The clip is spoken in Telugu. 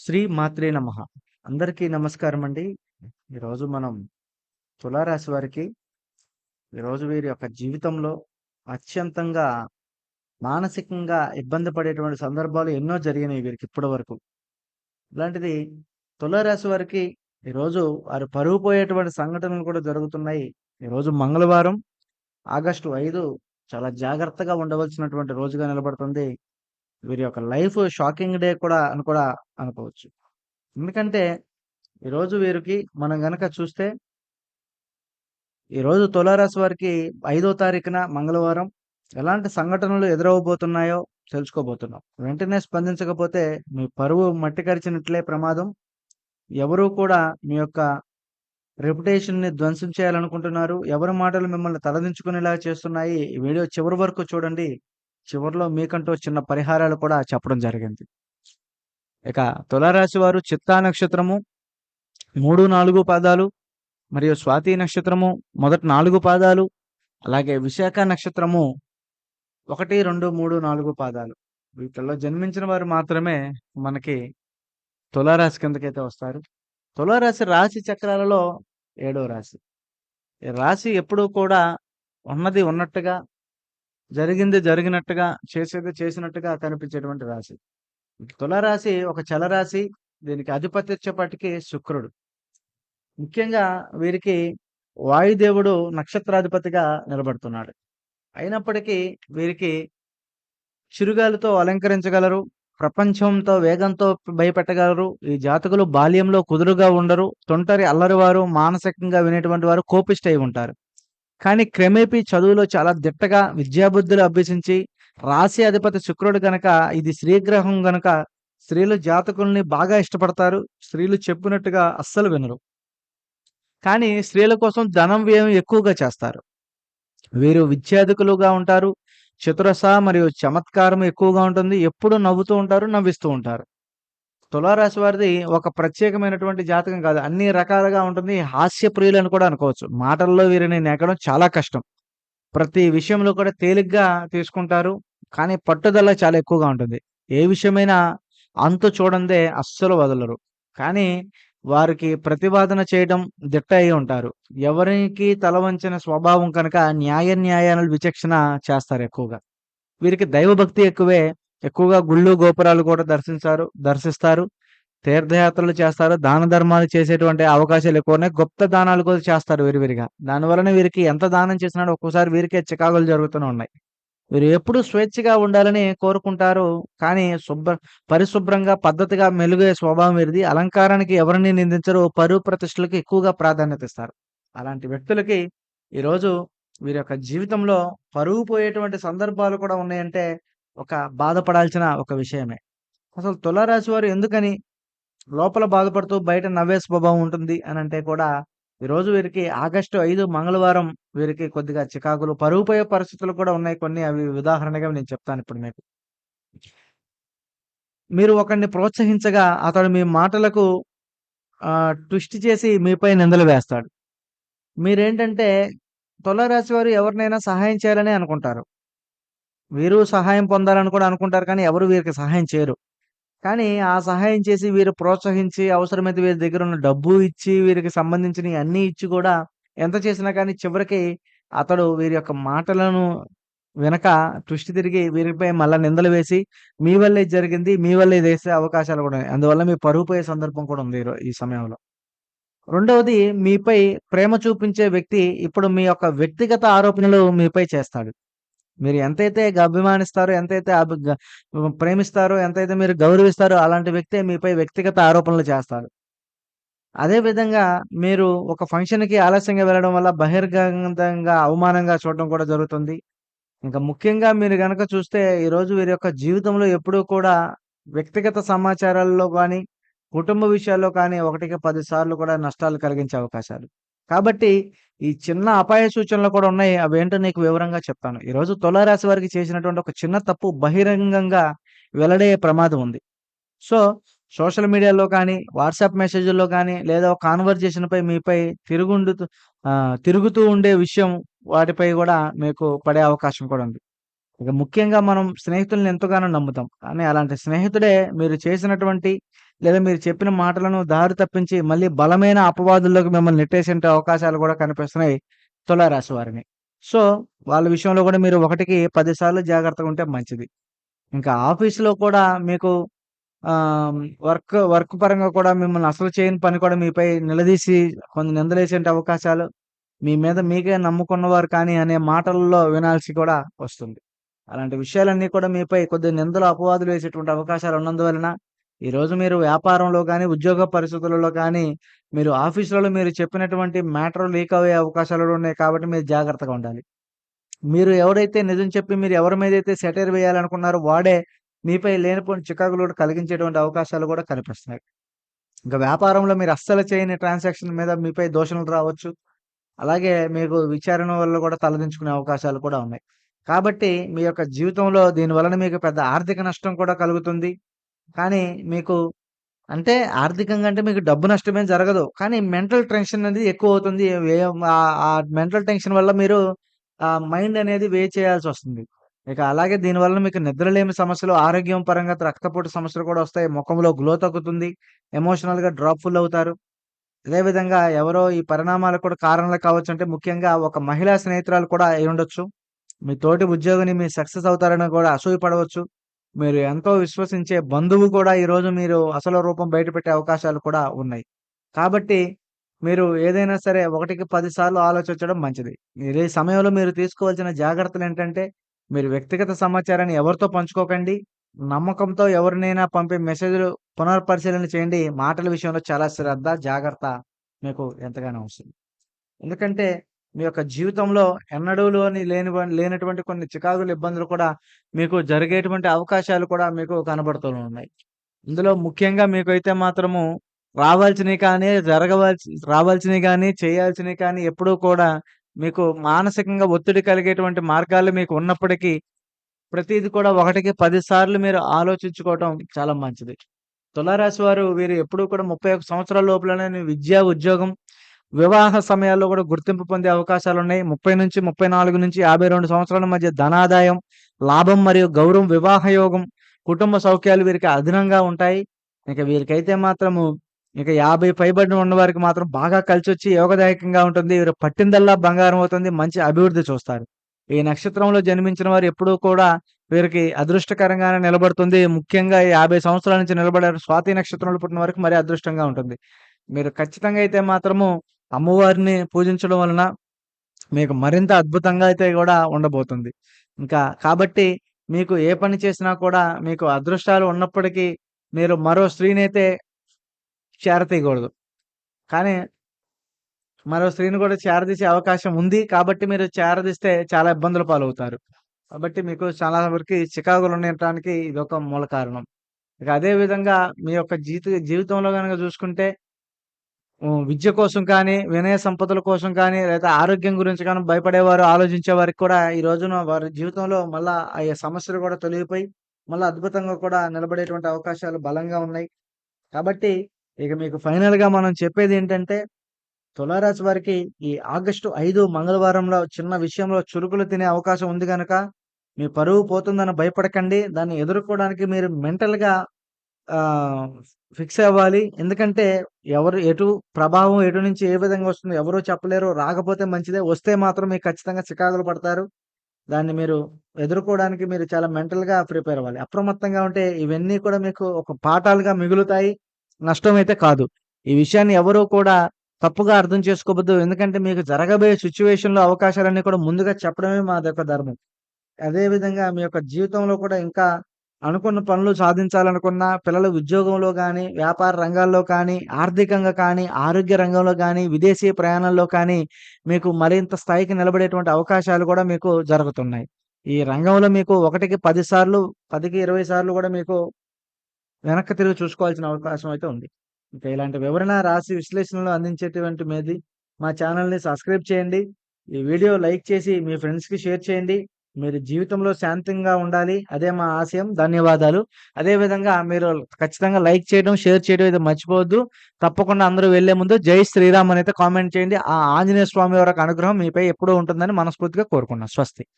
శ్రీ మాత్రే నమ. అందరికీ నమస్కారం అండి ఈరోజు మనం తులారాశి వారికి ఈరోజు వీరి యొక్క జీవితంలో అత్యంతంగా మానసికంగా ఇబ్బంది పడేటువంటి సందర్భాలు ఎన్నో జరిగినాయి వీరికి ఇప్పటి వరకు. ఇలాంటిది తులారాశి వారికి ఈరోజు వారు పరుగు పోయేటువంటి సంఘటనలు కూడా జరుగుతున్నాయి. ఈరోజు మంగళవారం ఆగస్టు ఐదు చాలా జాగ్రత్తగా ఉండవలసినటువంటి రోజుగా నిలబడుతుంది. వీరి యొక్క లైఫ్ షాకింగ్ డే కూడా అని కూడా అనుకోవచ్చు ఎందుకంటే ఈరోజు వీరికి మనం గనక చూస్తే ఈరోజు తులారాశి వారికి ఐదో తారీఖున మంగళవారం ఎలాంటి సంఘటనలు ఎదురవబోతున్నాయో తెలుసుకోబోతున్నాం. వెంటనే స్పందించకపోతే మీ పరువు మట్టి కరిచినట్లే ప్రమాదం. ఎవరు కూడా మీ యొక్క రెప్యుటేషన్ని ధ్వంసం చేయాలనుకుంటున్నారు. ఎవరి మాటలు మిమ్మల్ని తలదించుకునేలా చేస్తున్నాయి. ఈ వీడియో చివరి వరకు చూడండి. చివరిలో మీకంటూ చిన్న పరిహారాలు కూడా చెప్పడం జరిగింది. ఇక తులారాశి వారు చిత్తా నక్షత్రము మూడు నాలుగు పాదాలు మరియు స్వాతి నక్షత్రము మొదటి నాలుగు పాదాలు అలాగే విశాఖ నక్షత్రము ఒకటి రెండు మూడు నాలుగు పాదాలు. వీటిల్లో జన్మించిన వారు మాత్రమే మనకి తులారాశి కిందకైతే వస్తారు. తులారాశి రాశి చక్రాలలో ఏడో రాశి. ఈ రాశి ఎప్పుడూ కూడా ఉన్నది ఉన్నట్టుగా జరిగింది జరిగినట్టుగా చేసేది చేసినట్టుగా కనిపించేటువంటి రాశి. తులరాశి ఒక చలరాశి దీనికి అధిపతి శుక్రుడు. ముఖ్యంగా వీరికి వాయుదేవుడు నక్షత్రాధిపతిగా నిలబడుతున్నాడు. అయినప్పటికీ వీరికి చిరుగాలితో అలంకరించగలరు ప్రపంచంతో వేగంతో భయపెట్టగలరు ఈ జాతకులు బాల్యంలో కుదురుగా ఉండరు తొంటరి అల్లరివారు మానసికంగా వినేటువంటి వారు కోపిష్ట అయి ఉంటారు. కానీ క్రమేపీ చదువులో చాలా దిట్టగా విద్యాబుద్ధులు అభ్యసించి రాశి అధిపతి శుక్రుడు గనక ఇది స్త్రీగ్రహం గనక స్త్రీలు జాతకుల్ని బాగా ఇష్టపడతారు స్త్రీలు చెప్పినట్టుగా అస్సలు వినరు. కానీ స్త్రీల కోసం ధనం వ్యయం ఎక్కువగా చేస్తారు. వీరు విద్యాధికులుగా ఉంటారు చతురస మరియు చమత్కారం ఎక్కువగా ఉంటుంది ఎప్పుడు నవ్వుతూ ఉంటారు నవ్విస్తూ ఉంటారు. తులారాశి వారిది ఒక ప్రత్యేకమైనటువంటి జాతకం కాదు అన్ని రకాలుగా ఉంటుంది హాస్య ప్రియులు అని కూడా అనుకోవచ్చు. మాటల్లో వీరిని నెగడం చాలా కష్టం. ప్రతి విషయంలో కూడా తేలిగ్గా తీసుకుంటారు. కానీ పట్టుదల చాలా ఎక్కువగా ఉంటుంది. ఏ విషయమైనా అంతు చూడందే అస్సలు వదలరు. కానీ వారికి ప్రతిపాదన చేయడం దిట్ట అయి ఉంటారు. ఎవరికి తల వంచిన స్వభావం కనుక న్యాయ న్యాయాలు విచక్షణ చేస్తారు ఎక్కువగా. వీరికి దైవభక్తి ఎక్కువే. ఎక్కువగా గుళ్ళు గోపురాలు కూడా దర్శించారు దర్శిస్తారు. తీర్థయాత్రలు చేస్తారు. దాన ధర్మాలు చేసేటువంటి అవకాశాలు ఎక్కువ ఉన్నాయి గొప్ప దానాలు కూడా చేస్తారు విరివిరిగా. దానివలన వీరికి ఎంత దానం చేసినా ఒక్కోసారి వీరికే చికాకులు జరుగుతూనే ఉన్నాయి. వీరు ఎప్పుడు స్వేచ్ఛగా ఉండాలని కోరుకుంటారు కానీ శుభ్ర పరిశుభ్రంగా పద్ధతిగా మెలుగే స్వభావం వీరిది. అలంకారానికి ఎవరిని నిందించరు పరువు ప్రతిష్టలకు ఎక్కువగా ప్రాధాన్యత ఇస్తారు. అలాంటి వ్యక్తులకి ఈరోజు వీరి యొక్క జీవితంలో పరువు పోయేటువంటి సందర్భాలు కూడా ఉన్నాయంటే ఒక బాధపడాల్సిన ఒక విషయమే. అసలు తులారాశి వారు ఎందుకని లోపల బాధపడుతూ బయట నవ్వే స్వభావం ఉంటుంది అని అంటే కూడా ఈరోజు వీరికి ఆగస్టు ఐదు మంగళవారం వీరికి కొద్దిగా చికాకులు పరుగుపోయే పరిస్థితులు కూడా ఉన్నాయి కొన్ని. అవి ఉదాహరణగా నేను చెప్తాను ఇప్పుడు మీకు. మీరు ఒకరిని ప్రోత్సహించగా అతడు మీ మాటలకు ట్విస్ట్ చేసి మీపై నిందలు వేస్తాడు. మీరేంటంటే తులారాశి వారు ఎవరినైనా సహాయం చేయాలని అనుకుంటారు. వీరు సహాయం పొందాలని కూడా అనుకుంటారు కానీ ఎవరు వీరికి సహాయం చేయరు. కానీ ఆ సహాయం చేసి వీరు ప్రోత్సహించి అవసరమైతే వీరి దగ్గర ఉన్న డబ్బు ఇచ్చి వీరికి సంబంధించిన అన్ని ఇచ్చి కూడా ఎంత చేసినా కానీ చివరికి అతడు వీరి యొక్క మాటలను వెనక దృష్టి తిరిగి వీరిపై మళ్ళీ నిందలు వేసి మీ వల్లే జరిగింది మీ వల్లే చేసే అవకాశాలు కూడా ఉన్నాయి. అందువల్ల మీ పరుగు పోయే సందర్భం కూడా ఉంది ఈ సమయంలో. రెండవది మీపై ప్రేమ చూపించే వ్యక్తి ఇప్పుడు మీ యొక్క వ్యక్తిగత ఆరోపణలు మీపై చేస్తాడు. మీరు ఎంతైతే అభిమానిస్తారో ఎంతైతే ప్రేమిస్తారో ఎంతైతే మీరు గౌరవిస్తారో అలాంటి వ్యక్తే మీపై వ్యక్తిగత ఆరోపణలు చేస్తారు. అదేవిధంగా మీరు ఒక ఫంక్షన్కి ఆలస్యంగా వెళ్ళడం వల్ల బహిర్గతంగా అవమానంగా చూడడం కూడా జరుగుతుంది. ఇంకా ముఖ్యంగా మీరు కనుక చూస్తే ఈరోజు వీరి యొక్క జీవితంలో ఎప్పుడూ కూడా వ్యక్తిగత సమాచారాల్లో కానీ కుటుంబ విషయాల్లో కానీ ఒకటికి పది సార్లు కూడా నష్టాలు కలిగించే అవకాశాలు. కాబట్టి ఈ చిన్న అపాయ సూచనలు కూడా ఉన్నాయి. అవేంటో నీకు వివరంగా చెప్తాను. ఈరోజు తులారాశి వారికి చేసినటువంటి ఒక చిన్న తప్పు బహిరంగంగా వెల్లడయ్యే ప్రమాదం ఉంది. సో సోషల్ మీడియాలో కానీ వాట్సాప్ మెసేజ్ల్లో కానీ లేదా ఒక కాన్వర్జేషన్పై మీపై తిరుగుండు తిరుగుతూ ఉండే విషయం వాటిపై కూడా మీకు పడే అవకాశం కూడా ఉంది. ఇక ముఖ్యంగా మనం స్నేహితులను ఎంతగానో నమ్ముతాం. కానీ అలాంటి స్నేహితుడే మీరు చేసినటువంటి లేదా మీరు చెప్పిన మాటలను దారి తప్పించి మళ్ళీ బలమైన అపవాదుల్లోకి మిమ్మల్ని నెట్టేసే అవకాశాలు కూడా కనిపిస్తున్నాయి తులారాశి వారిని. సో, వాళ్ళ విషయంలో కూడా మీరు ఒకటికి పదిసార్లు జాగ్రత్తగా ఉంటే మంచిది. ఇంకా ఆఫీస్‌లో కూడా మీకు వర్క్ వర్క్ పరంగా కూడా మిమ్మల్ని అసలు చేయని పని కూడా మీపై నిలదీసి కొన్ని నిందలేసేంటి అవకాశాలు, మీ మీద మీకే నమ్ముకున్నవారు కానీ అనే మాటల్లో వినాల్సి కూడా వస్తుంది. అలాంటి విషయాలన్నీ కూడా మీపై కొద్ది నిందలు, అపవాదులు వేసేటువంటి అవకాశాలు ఉన్నందువలన ఈరోజు మీరు వ్యాపారంలో కానీ ఉద్యోగ పరిస్థితులలో కానీ, మీరు ఆఫీసులలో మీరు చెప్పినటువంటి మ్యాటర్ లీక్ అయ్యే అవకాశాలు ఉన్నాయి కాబట్టి మీరు జాగ్రత్తగా ఉండాలి. మీరు ఎవరైతే నిజం చెప్పి మీరు ఎవరి మీదైతే సెటైర్ వేయాలనుకున్నారో వాడే మీపై లేనిపోయిన చికాకులు కూడా కలిగించేటువంటి అవకాశాలు కూడా కనిపిస్తున్నాయి. ఇంకా వ్యాపారంలో మీరు అస్సలు చేయని ట్రాన్సాక్షన్ మీద మీపై దోషణలు రావచ్చు. అలాగే మీకు విచారణ వల్ల కూడా తలదించుకునే అవకాశాలు కూడా ఉన్నాయి. కాబట్టి మీ యొక్క జీవితంలో దీనివలన మీకు పెద్ద ఆర్థిక నష్టం కూడా కలుగుతుంది. కానీ మీకు అంటే ఆర్థికంగా అంటే మీకు డబ్బు నష్టమే జరగదు. కానీ మెంటల్ టెన్షన్ అనేది ఎక్కువవుతుంది. వ్యయం ఆ మెంటల్ టెన్షన్ వల్ల మీరు మైండ్ అనేది వే చేయాల్సి వస్తుంది ఇక అలాగే దీనివల్ల మీకు నిద్రలేమి సమస్యలు, ఆరోగ్యం పరంగా రక్తపోటు సమస్యలు కూడా వస్తాయి. ముఖంలో గ్లో తగ్గుతుంది. ఎమోషనల్‌గా డ్రాప్‌ఫుల్ అవుతారు. అదే విధంగా ఎవరో ఈ పరిణామాలకు కూడా కారణాలు కావచ్చు అంటే ముఖ్యంగా ఒక మహిళా స్నేహితురాలు కూడా అయ్యుండొచ్చు. మీ తోటి ఉద్యోగిని మీరు సక్సెస్ అవుతారని కూడా అసూయపడవచ్చు. మీరు ఎంతో విశ్వసించే బంధువు కూడా ఈరోజు మీరు అసలు రూపం బయటపెట్టే అవకాశాలు కూడా ఉన్నాయి. కాబట్టి మీరు ఏదైనా సరే ఒకటికి పదిసార్లు ఆలోచించడం మంచిది. మీరు ఈ సమయంలో మీరు తీసుకోవాల్సిన జాగ్రత్తలు ఏంటంటే మీరు వ్యక్తిగత సమాచారాన్ని ఎవరితో పంచుకోకండి. నమ్మకంతో ఎవరినైనా పంపే మెసేజ్‌లు పునర్పరిశీలన చేయండి. మాటల విషయంలో చాలా శ్రద్ధ, జాగ్రత్త మీకు ఎంతగానో అవసరం. ఎందుకంటే మీ యొక్క జీవితంలో ఎన్నడూలోని లేని లేనటువంటి కొన్ని చికాకులు, ఇబ్బందులు కూడా మీకు జరిగేటువంటి అవకాశాలు కూడా మీకు కనబడుతూ ఉన్నాయి. ఇందులో ముఖ్యంగా మీకు అయితే మాత్రము రావాల్సినవి కానీ, జరగవలసి రావాల్సినవి కానీ చేయాల్సినవి కానీ ఎప్పుడూ కూడా మీకు మానసికంగా ఒత్తిడి కలిగేటువంటి మార్గాలు మీకు ఉన్నప్పటికీ, ప్రతిది కూడా ఒకటికి 10 సార్లు మీరు ఆలోచించుకోవటం చాలా మంచిది. తులారాశి వారు వీరు ఎప్పుడూ కూడా 31 సంవత్సరాల లోపలనే విద్య, ఉద్యోగం, వివాహ సమయాల్లో కూడా గుర్తింపు పొందే అవకాశాలు ఉన్నాయి ముప్పై నుంచి ముప్పై నాలుగు నుంచి యాభై రెండు సంవత్సరాల మధ్య ధనాదాయం, లాభం మరియు గౌరవం, వివాహ యోగం, కుటుంబ సౌఖ్యాలు వీరికి అదనంగా ఉంటాయి. ఇక వీరికైతే మాత్రము ఇక 50 పైబడిన ఉన్నవారికి మాత్రం బాగా కలిసి వచ్చి యోగదాయకంగా ఉంటుంది. వీరు పట్టిందల్లా బంగారం అవుతుంది. మంచి అభివృద్ధి చూస్తారు. ఈ నక్షత్రంలో జన్మించిన వారు ఎప్పుడూ కూడా వీరికి అదృష్టకరంగానే నిలబడుతుంది. ముఖ్యంగా యాభై సంవత్సరాల నుంచి నిలబడారు. స్వాతి నక్షత్రంలో పుట్టిన వారికి మరీ అదృష్టంగా ఉంటుంది. మీరు ఖచ్చితంగా అయితే మాత్రము అమ్మవారిని పూజించడం వలన మీకు మరింత అద్భుతంగా అయితే కూడా ఉండబోతుంది. ఇంకా కాబట్టి మీకు ఏ పని చేసినా కూడా మీకు అదృష్టాలు ఉన్నప్పటికీ మీరు మరో స్త్రీనైతే చేరతీయకూడదు. కానీ మరో స్త్రీని కూడా చేరదీసే అవకాశం ఉంది. కాబట్టి మీరు చేరదీస్తే చాలా ఇబ్బందుల పాలవుతారు. కాబట్టి మీకు చాలా వరకు చికాకులు ఉండటానికి ఇది ఒక మూల కారణం. ఇక అదే విధంగా మీ యొక్క జీవిత జీవితంలో కనుక చూసుకుంటే విద్య కోసం కానీ, వినయ సంపదల కోసం కానీ, లేదా ఆరోగ్యం గురించి కానీ భయపడేవారు, ఆలోచించే వారికి కూడా ఈ రోజున వారి జీవితంలో మళ్ళా ఆ సమస్యలు కూడా తొలగిపోయి, మళ్ళా అద్భుతంగా కూడా నిలబడేటువంటి అవకాశాలు బలంగా ఉన్నాయి. కాబట్టి ఇక మీకు ఫైనల్‌గా మనం చెప్పేదేంటంటే, తులారాశి వారికి ఈ ఆగస్టు 5 మంగళవారంలో చిన్న విషయంలో చురుకులు తినే అవకాశం ఉంది గనక, మీ పరువు పోతుందని భయపడకండి. దాన్ని ఎదుర్కోవడానికి మీరు మెంటల్‌గా ఫిక్స్ అవ్వాలి. ఎందుకంటే ఎవరు ఎటు ప్రభావం ఎటు నుంచి ఏ విధంగా వస్తుందో ఎవరు చెప్పలేరు. రాకపోతే మంచిదే. వస్తే మాత్రం మీకు ఖచ్చితంగా చికాకులు పడతారు. దాన్ని మీరు ఎదుర్కోవడానికి మీరు చాలా మెంటల్‌గా ప్రిపేర్ అవ్వాలి. అప్రమత్తంగా ఉంటే ఇవన్నీ కూడా మీకు ఒక పాఠాలుగా మిగులుతాయి. నష్టం అయితే కాదు. ఈ విషయాన్ని ఎవరు కూడా తప్పుగా అర్థం చేసుకోవద్దు. ఎందుకంటే మీకు జరగబోయే సిచ్యువేషన్లో అవకాశాలన్నీ కూడా ముందుగా చెప్పడమే మా యొక్క ధర్మం. అదేవిధంగా మీ యొక్క జీవితంలో కూడా ఇంకా అనుకున్న పనులు సాధించాలనుకున్న పిల్లలు ఉద్యోగంలో కానీ వ్యాపార రంగాల్లో కానీ, ఆర్థికంగా కానీ, ఆరోగ్య రంగంలో కానీ విదేశీ ప్రయాణాల్లో కానీ మీకు మరింత స్థాయికి నిలబడేటువంటి అవకాశాలు కూడా మీకు జరుగుతున్నాయి. ఈ రంగంలో మీకు ఒకటికి పది సార్లు, 10కి 20 సార్లు కూడా మీకు వెనక్కి తిరిగి చూసుకోవాల్సిన అవకాశం అయితే ఉంది. ఇంకా ఇలాంటి వివరణ, రాసి విశ్లేషణలు అందించేటువంటి మీది మా ఛానెల్‌ని సబ్స్క్రైబ్ చేయండి. ఈ వీడియో లైక్ చేసి మీ ఫ్రెండ్స్‌కి షేర్ చేయండి. మీరు జీవితంలో శాంతంగా ఉండాలి. అదే మా ఆశయం. ధన్యవాదాలు. అదే విధంగా మీరు ఖచ్చితంగా లైక్ చేయడం, షేర్ చేయడం అయితే మర్చిపోవద్దు. తప్పకుండా అందరూ వెళ్ళే ముందు జై శ్రీరామ్ అనైతే కామెంట్ చేయండి. ఆ ఆంజనేయ స్వామి వారి అనుగ్రహం మీపై ఎప్పుడూ ఉంటుందని మనస్ఫూర్తిగా కోరుకున్నాను. స్వస్తి.